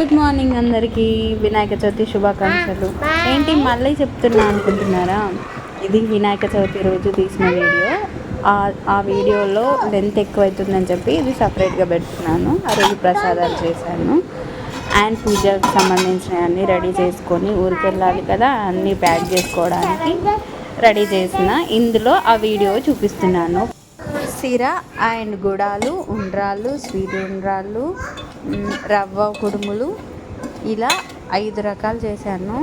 Good morning అందరికీ. వినాయక చవితి శుభాకాంక్షలు. ఏంటి మళ్ళీ చెప్తున్నా అనుకుంటున్నారా? ఇది వినాయక చవితి రోజు తీసిన వీడియో. ఆ- ఆ వీడియోలో లెంత్ ఎక్కువైతుందని చెప్పి ఇది సపరేట్గా పెడుతున్నాను. ఆ రోజు ప్రసాదాలు చేశాను. అండ్ పూజకు సంబంధించిన అన్నీ రెడీ చేసుకొని ఊరికి వెళ్ళాలి కదా అన్నీ ప్యాక్ చేసుకోవడానికి రెడీ చేసిన. ఇందులో ఆ వీడియో చూపిస్తున్నాను. సిర అండ్ గుడాలు ఉండ్రాళ్ళు స్వీట్ ఉండ్రాళ్ళు రవ్వ కుడుములు ఇలా ఐదు రకాలు చేశాను.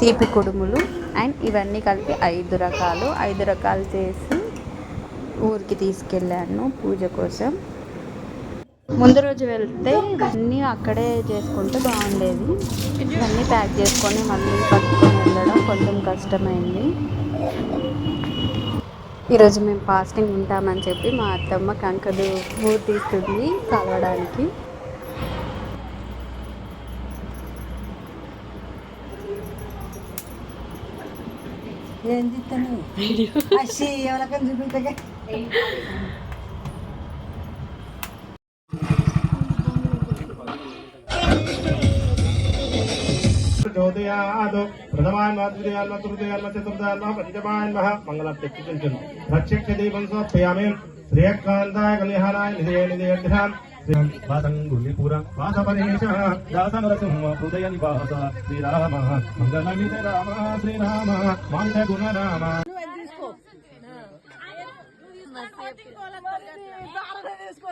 తీపి కుడుములు. అండ్ ఇవన్నీ కలిపి ఐదు రకాలు. ఐదు రకాలు చేసి ఊరికి తీసుకెళ్ళాను పూజ కోసం. ముందు రోజు వెళ్తే ఇవన్నీ అక్కడే చేసుకుంటే బాగుండేది. ఇవన్నీ ప్యాక్ చేసుకొని మళ్ళీ పట్టుకొని వెళ్ళడం కొంచెం కష్టమైంది. ఈరోజు మేము ఫాస్టింగ్ ఉంటామని చెప్పి మా అత్తమ్మ కంకడు పూర్ తీస్తుంది కలవడానికి ఏం చెప్తాను ఎవరికైనా చూపించగా ദ്യോതയാദ് പ്രഥമാന്മാതൃതയാൽമ തൃതയാൽമ ചതുർദാൽമ പഞ്ചമാന്മഹ മംഗളത്തെത്തിച്ചു പ്രത്യക്ഷ ദീപം സമർപ്പയാമേ श्रेयकान्ताय कल्याणाय निधये निधेभ्याम् वासङ्गुलिपुरम् वासपरेश दासनरसिंह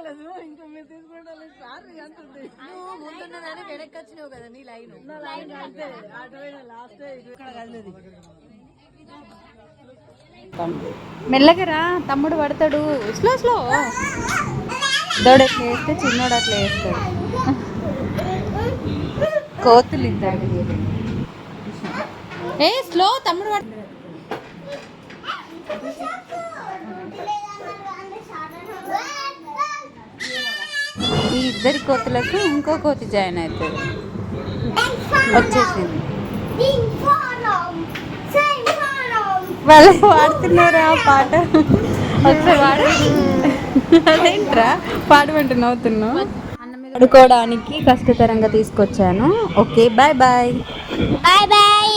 ప్రత్యక్ష దీపం సమర్పయామి శ్రేయకాంతాయ కళ్యాణాయ నిధయ నిధయర్థాం వాసంగులిపురం వాసపరేష దాసనరసింహ హృదయ నివాస శ్రీరామ మంగళమిత రామ శ్రీరామ మాంత గుణ రామ మెల్లగా రా. తమ్ముడు పడతాడు. Slow slow. దోడు అట్లా వేస్తే చిన్నోడు అట్లా వేస్తాడు. కోతులు ఇద్దరు ఏ స్లో. తమ్ముడు పడ ఇద్దరి కోతులకు ఇంకో కోతి జాయిన్ అవుతుంది. వచ్చేసింది. వాళ్ళు పాడుతున్నారు ఆ పాట? ఒకసారి పాడు అదేంట్రా? పాడమంటే నవ్వుతున్నావు? పడుకోవడానికి కష్టతరంగా తీసుకొచ్చాను. Okay bye bye. Bye bye.